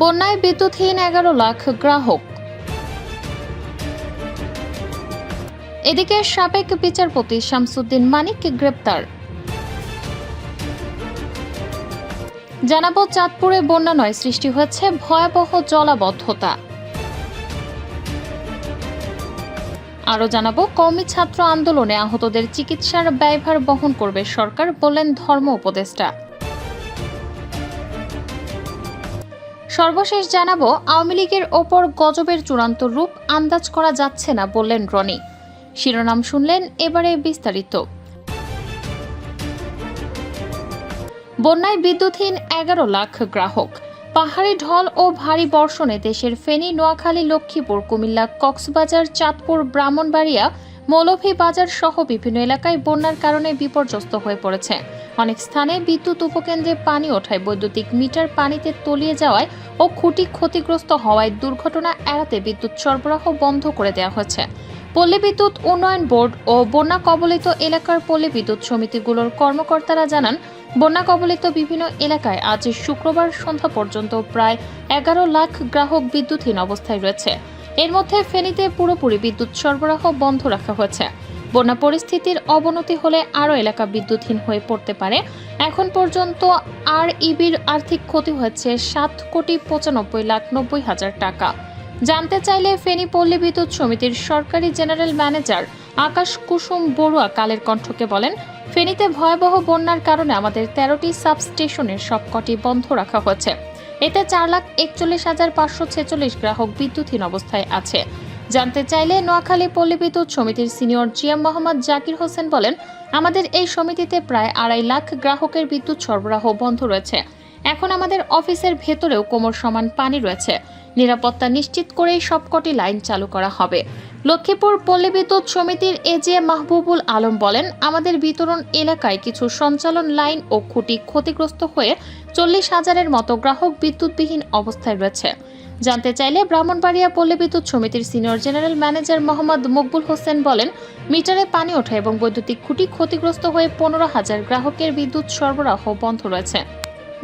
বন্যায় বিদ্যুৎহীন এগারো লাখ গ্রাহক। এদিকে সাবেক বিচারপতি শামসুদ্দিন মানিক গ্রেপ্তার। জানাব, চাঁদপুরে বন্যা নয়, সৃষ্টি হয়েছে ভয়াবহ জলাবদ্ধতা। আরও জানাব, কওমি ছাত্র আন্দোলনে আহতদের চিকিৎসার ব্যয়ভার বহন করবে সরকার বললেন ধর্ম উপদেষ্টা। সর্বশেষ জানাব, আওয়ামী লীগের ওপর গজবের চূড়ান্ত রূপ আন্দাজ করা যাচ্ছে না বললেন রনি। শিরোনাম শুনলেন, এবারে বিস্তারিত। বন্যায় বিদ্যুৎহীন এগারো লাখ গ্রাহক। পাহাড়ি ঢল ও ভারী বর্ষণে দেশের ফেনী, নোয়াখালী, লক্ষ্মীপুর, কুমিল্লা, কক্সবাজার, চাঁদপুর, ব্রাহ্মণবাড়িয়া মৌলভীবাজার সহ বিভিন্ন এলাকায় বন্যার কারণে বিপর্যস্ত হয়ে পড়েছে। অনেক স্থানে বিদ্যুৎ উপকেন্দ্রে পানি ওঠায় বৈদ্যুতিক মিটার পানিতে তলিয়ে যাওয়ায় ও খুঁটি ক্ষতিগ্রস্ত হওয়ায় দুর্ঘটনা এড়াতে বিদ্যুৎ সরবরাহ বন্ধ করে দেওয়া হয়েছে। পল্লী বিদ্যুৎ উন্নয়ন বোর্ড ও বন্যা কবলিত এলাকার পল্লী বিদ্যুৎ সমিতিগুলোর কর্মকর্তারা জানান, বন্যা কবলিত বিভিন্ন এলাকায় আজ শুক্রবার সন্ধ্যা পর্যন্ত প্রায় এগারো লাখ গ্রাহক বিদ্যুৎহীন অবস্থায় রয়েছে। এর মধ্যে ফেনীতে পুরোপুরি বিদ্যুৎ সরবরাহ বন্ধ রাখা হয়েছে। বন্যা পরিস্থিতির অবনতি হলে আরও এলাকা বিদ্যুৎহীন হয়ে পড়তে পারে। এখন পর্যন্ত আর ইবির আর্থিক ক্ষতি হয়েছে সাত কোটি পঁচানব্বই লাখ নব্বই হাজার টাকা। জানতে চাইলে ফেনী পল্লী বিদ্যুৎ সমিতির সরকারি জেনারেল ম্যানেজার আকাশ কুসুম বড়ুয়া কালের কণ্ঠকে বলেন, ফেনীতে ভয়াবহ বন্যার কারণে আমাদের তেরোটি সাবস্টেশনের সবকটি বন্ধ রাখা হয়েছে। এতে চার লাখ একচল্লিশ হাজার পাঁচশো ছেচল্লিশ গ্রাহক বিদ্যুৎহীন অবস্থায় আছে। জানতে চাইলে নোয়াখালী পল্লী বিদ্যুৎ সমিতির সিনিয়র জিএম মোহাম্মদ জাকির হোসেন বলেন, আমাদের এই সমিতিতে প্রায় আড়াই লাখ গ্রাহকের বিদ্যুৎ সরবরাহ বন্ধ রয়েছে। এখন আমাদের অফিসের ভেতরেও কোমর সমান পানি রয়েছে। নিরাপত্তা নিশ্চিত করেই সবকটি লাইন চালু করা হবে। লক্ষ্মীপুর পল্লী বিদ্যুৎ সমিতির এজিএম মাহবুবুল আলম বলেন, আমাদের বিতরণ এলাকায় কিছু সঞ্চালন লাইন ও খুঁটি ক্ষতিগ্রস্ত হয়ে চল্লিশ হাজারের মতো গ্রাহক বিদ্যুৎবিহীন অবস্থায় রয়েছে। জানতে চাইলে ব্রাহ্মণবাড়িয়া পল্লী বিদ্যুৎ সমিতির senior general manager Mohammad Maqbul Hossain বলেন, মিটারে পানি ওঠা এবং বৈদ্যুতিক খুঁটি ক্ষতিগ্রস্ত হয়ে পনেরো হাজার গ্রাহকের বিদ্যুৎ সরবরাহ বন্ধ রয়েছে।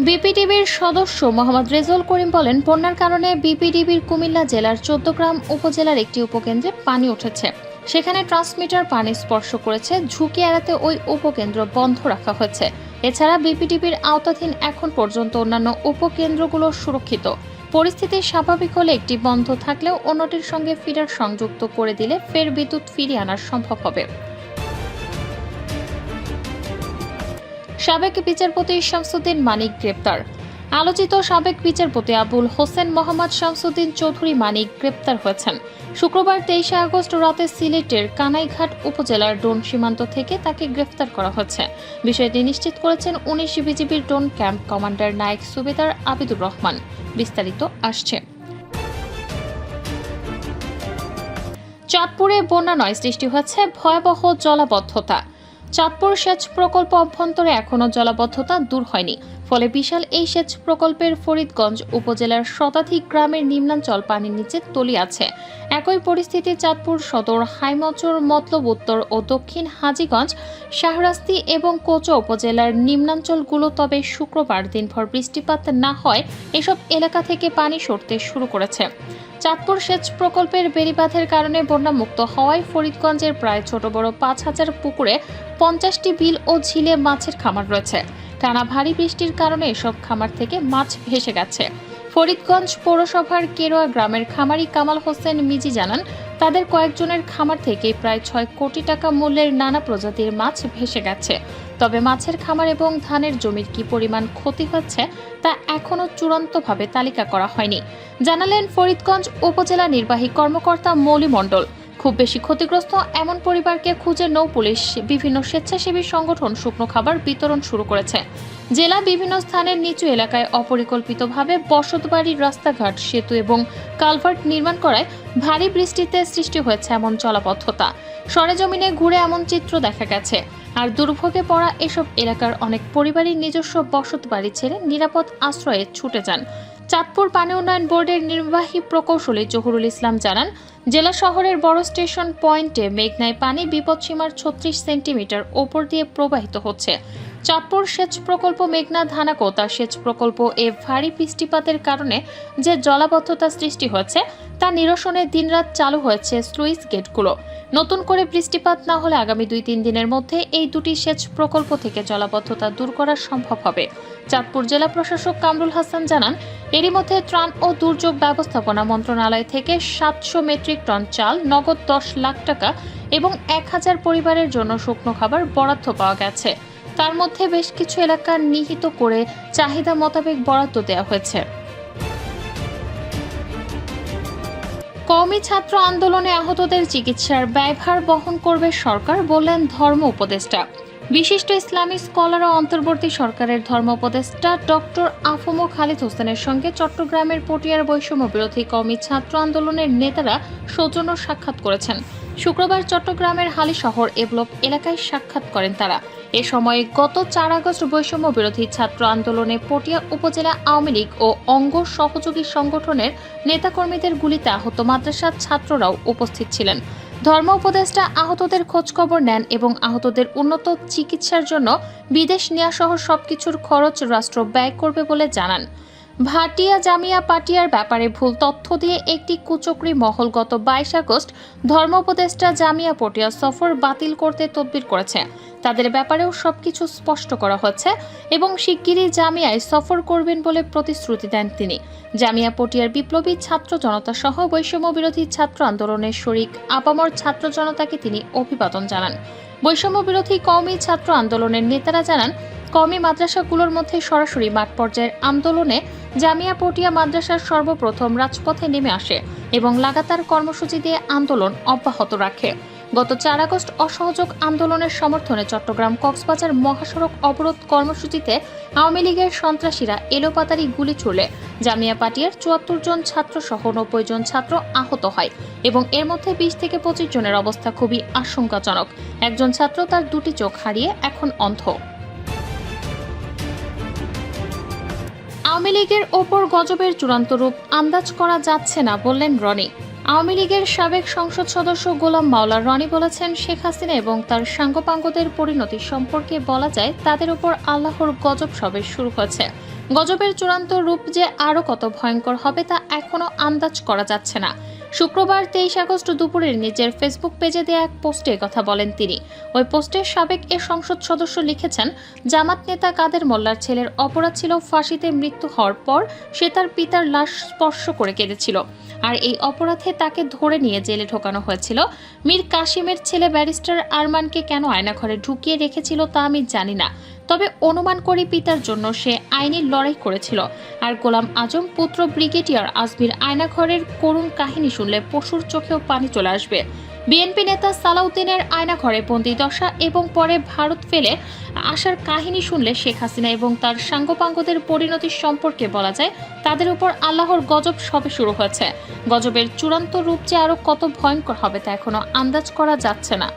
বিপিডিবির সদস্য মোহাম্মদ রেজল করিম বলেন, বন্যার কারণে বিপিডিবির কুমিল্লা জেলার চোদ্দগ্রাম উপজেলার একটি উপকেন্দ্রে পানি উঠেছে। সেখানে ট্রান্সমিটার পানি স্পর্শ করেছে, ঝুঁকি এড়াতে ওই উপকেন্দ্র বন্ধ রাখা হয়েছে। এছাড়া বিপিডিবির আওতাধীন এখন পর্যন্ত অন্যান্য উপকেন্দ্রগুলো সুরক্ষিত। পরিস্থিতি স্বাভাবিক হলে একটি বন্ধ থাকলেও অন্যটির সঙ্গে ফিডার সংযুক্ত করে দিলে ফের বিদ্যুৎ ফিরিয়ে আনা সম্ভব হবে। সাবেক বিচারপতি শামসুদ্দিন মানিক গ্রেপ্তার। আলোচিত সাবেক বিচারপতি আবুল হোসেন মোহাম্মদ শামসুদ্দিন চৌধুরী মানিক গ্রেপ্তার হয়েছেন। শুক্রবার তেইশে আগস্ট রাতে সিলেটের কানাইঘাট উপজেলার ডোন সীমান্ত থেকে তাকে গ্রেফতার করা হয়েছে। বিষয়টি নিশ্চিত করেছেন উনিশ বিজিবির ডোন ক্যাম্প কমান্ডার নায়েক সুবেদার আবিদুর রহমান। বিস্তারিত আসছে। চাঁদপুরে বন্যা নয় সৃষ্টি হয়েছে ভয়াবহ জলাবদ্ধতা। চাঁদপুর সেচ প্রকল্প অভ্যন্তরে এখনও জলাবদ্ধতা দূর হয়নি। ফলে বিশাল এই সেচ প্রকল্পের ফরিদগঞ্জ উপজেলার শতাধিক গ্রামের নিম্নাঞ্চল পানির নিচে তলি আছে। একই পরিস্থিতি চাঁদপুর সদর, হাইমচর মতলব উত্তর ও দক্ষিণ হাজীগঞ্জ, শাহরাস্তি এবং কোচো উপজেলার নিম্নাঞ্চলগুলো তবে শুক্রবার দিনভর বৃষ্টিপাত না হয় এসব এলাকা থেকে পানি সরতে শুরু করেছে। চাঁদপুর সেচ প্রকল্পের বেড়িবাঁধের কারণে বন্যামুক্ত হওয়ায় ফরিদগঞ্জের প্রায় ছোট বড় পাঁচ হাজার পুকুরে পঞ্চাশটি বিল ও ঝিলে মাছের খামার রয়েছে। টানা ভারী বৃষ্টির কারণে এসব খামার থেকে মাছ ভেসে গেছে। ফরিদগঞ্জ পৌরসভার কেরোয়া গ্রামের খামারি কামাল হোসেন মিজি জানান, তাদের কয়েকজনের খামার থেকে প্রায় ছয় কোটি টাকা মূল্যের নানা প্রজাতির মাছ ভেসে গেছে। তবে মাছের খামার এবং ধানের জমির কি পরিমাণ ক্ষতি হচ্ছে তা এখনও চূড়ান্তভাবে তালিকা করা হয়নি। জানালেন ফরিদগঞ্জ উপজেলা নির্বাহী কর্মকর্তা মৌলি মণ্ডল। খুব বেশি ক্ষতিগ্রস্ত এমন পরিবারকে খুঁজে নৌ পুলিশ। বিভিন্ন স্বেচ্ছাসেবী সংগঠন শুকনো খাবার বিতরণ শুরু করেছে। জেলা বিভিন্ন স্থানের নিচু এলাকায় অপরিকল্পিতভাবে বসতবাড়ির রাস্তাঘাট, সেতু এবং কালভার্ট নির্মাণ করায় ভারী বৃষ্টিতে সৃষ্টি হয়েছে এমন জলাবদ্ধতা। সরেজমিনে ঘুরে এমন চিত্র দেখা গেছে। আর দুর্ভোগে পড়া এসব এলাকার অনেক পরিবারই নিজস্ব বসত বাড়ি ছেড়ে নিরাপদ আশ্রয়ে ছুটে যান। চাঁদপুর পানি উন্নয়ন বোর্ডের নির্বাহী প্রকৌশলী জহুরুল ইসলাম জানান, জেলা শহরের বড় স্টেশন পয়েন্টে মেঘনায় পানি বিপদসীমার ছত্রিশ সেন্টিমিটার ওপর দিয়ে প্রবাহিত হচ্ছে। চাঁদপুর সেচ প্রকল্প মেঘনা ধানাকোতা সেচ প্রকল্প এ ভারী বৃষ্টিপাতের কারণে যে জলাবদ্ধতা সৃষ্টি হয়েছে, তা নিরসনে দিনরাত চালু হয়েছে স্লুইস গেটগুলো। নতুন করে বৃষ্টিপাত না হলে আগামী দুই তিন দিনের মধ্যে এই দুটি সেচ প্রকল্প থেকে জলাবদ্ধতা দূর করা সম্ভব হবে। চাঁদপুর জেলা প্রশাসক কামরুল হাসান জানান এরই মধ্যে ত্রাণ ও দুর্যোগ ব্যবস্থাপনা মন্ত্রণালয় থেকে সাতশো মেট্রিক টন চাল, নগদ দশ লাখ টাকা এবং এক হাজার পরিবারের জন্য শুকনো খাবার বরাদ্দ পাওয়া গেছে। তার মধ্যে বেশ কিছু এলাকা নিহিত করে চাহিদা মোতাবেক বরাদ্দ দেওয়া হয়েছে। কওমি ছাত্র আন্দোলনে আহতদের চিকিৎসার ব্যয়ভার বহন করবে সরকার বললেন ধর্ম উপদেষ্টা। বিশিষ্ট ইসলামী স্কলার ও অন্তর্বর্তী সরকারের ধর্ম উপদেষ্টা ডক্টর আফমো খালিদ হোসেনের সঙ্গে চট্টগ্রামের পটিয়ার বৈষম্য বিরোধী কওমি ছাত্র আন্দোলনের নেতারা সৌজন্য সাক্ষাৎ করেছেন। শুক্রবার চট্টগ্রামের হালিশহর এবলক এলাকায় সাক্ষাৎ করেন তারা। এ সময় গত চার আগস্ট বৈষম্য বিরোধী ছাত্র আন্দোলনে পটিয়া উপজেলা আওয়ামী লীগ ও অঙ্গ সহযোগী সংগঠনের নেতাকর্মীদের গুলিতে আহত মাদ্রাসার ছাত্ররাও উপস্থিত ছিলেন। ধর্ম উপদেষ্টা আহতদের খোঁজখবর নেন এবং আহতদের উন্নত চিকিৎসার জন্য বিদেশ নেওয়া সহ সবকিছুর খরচ রাষ্ট্র ব্যয় করবে বলে জানান। ভাটিয়া জামিয়া পাটিয়ার ব্যাপারে ভুল তথ্য দিয়ে একটি কুচক্রি মহল গত বাইশ আগস্ট ধর্ম উপদেষ্টা জামিয়া পটিয়া সফর বাতিল করতে তদবির করেছে। তাদের ব্যাপারেও সবকিছু স্পষ্ট করা হচ্ছে এবং শিগগিরই জামিয়ায় সফর করবেন বলে প্রতিশ্রুতি দেন তিনি। জামিয়া পটিয়ার বিপ্লবী ছাত্র জনতা সহ বৈষম্য বিরোধী ছাত্র আন্দোলনের শরিক আপামর ছাত্র জনতাকে তিনি অভিবাদন জানান। বৈষম্য বিরোধী কওমি ছাত্র আন্দোলনের নেতারা জানান কওমি মাদ্রাসাগুলোর মধ্যে সরাসরি মাঠ পর্যায়ের আন্দোলনে জামিয়া পটিয়া মাদ্রাসার সর্বপ্রথম রাজপথে নেমে আসে এবং লাগাতার কর্মসূচি দিয়ে আন্দোলন অব্যাহত রাখে। গত চার আগস্ট অসহযোগ আন্দোলনের সমর্থনে চট্টগ্রাম কক্সবাজার মহাসড়ক অবরোধ কর্মসূচিতে আওয়ামী লীগের সন্ত্রাসীরা এলোপাতারি গুলি ছুড়লে জামিয়া পাটিয়ার চুয়াত্তর জন ছাত্র সহ নব্বই জন ছাত্র আহত হয় এবং এর মধ্যে বিশ থেকে পঁচিশ জনের অবস্থা খুবই আশঙ্কাজনক। একজন ছাত্র তার দুটি চোখ হারিয়ে এখন অন্ধ। আওয়ামী লীগের ওপর গজবের চূড়ান্ত রূপ আন্দাজ করা যাচ্ছে না বললেন রনি। আওয়ামী লীগের সাবেক সংসদ সদস্য গোলাম মাওলা রনি বলেছেন, শেখ হাসিনা এবং তার সাঙ্গপাঙ্গদের পরিণতি সম্পর্কে বলা যায় তাদের ওপর আল্লাহর গজব সবে শুরু হয়েছে। গজবের চূড়ান্ত রূপ যে আরও কত ভয়ঙ্কর হবে তা এখনও আন্দাজ করা যাচ্ছে না। শুক্রবার তেইশ আগস্ট দুপুরে নিজের ফেসবুক পেজে দেয়া এক পোস্টে কথা বলেন তিনি। ওই পোস্টে সাবেক এ সংসদ সদস্য লিখেছেন, জামাত নেতা কাদের মোল্লার ছেলের অপরাধ ছিল ফাঁসিতে মৃত্যু হওয়ার পর সে তার পিতার লাশ স্পর্শ করে কেঁদেছিল। আর এই অপরাধে তাকে ধরে নিয়ে জেলে ঢোকানো হয়েছিল। মীর কাশিমের ছেলে ব্যারিস্টার আরমানকে কেন আয়নাঘরে ঢুকিয়ে রেখেছিল তা আমি জানি না। তবে অনুমান করে পিতার জন্য সে আইনি লড়াই করেছিল। আর গোলাম আজম পুত্র ব্রিগেডিয়ার আজমির আয়নাঘরের করুণ কাহিনী শুনলে পশুর চোখেও পানি চলে আসবে। বিএনপি নেতা সালাউদ্দিনের আয়নাঘরে বন্দি দশা এবং পরে ভারত ফেলে আসার কাহিনী শুনলে শেখ হাসিনা এবং তার সাঙ্গপাঙ্গদের পরিণতি সম্পর্কে বলা যায়, তাদের উপর আল্লাহর গজব সবে শুরু হয়েছে। গজবের চূড়ান্ত রূপ যে আরও কত ভয়ঙ্কর হবে তা এখনও আন্দাজ করা যাচ্ছে না।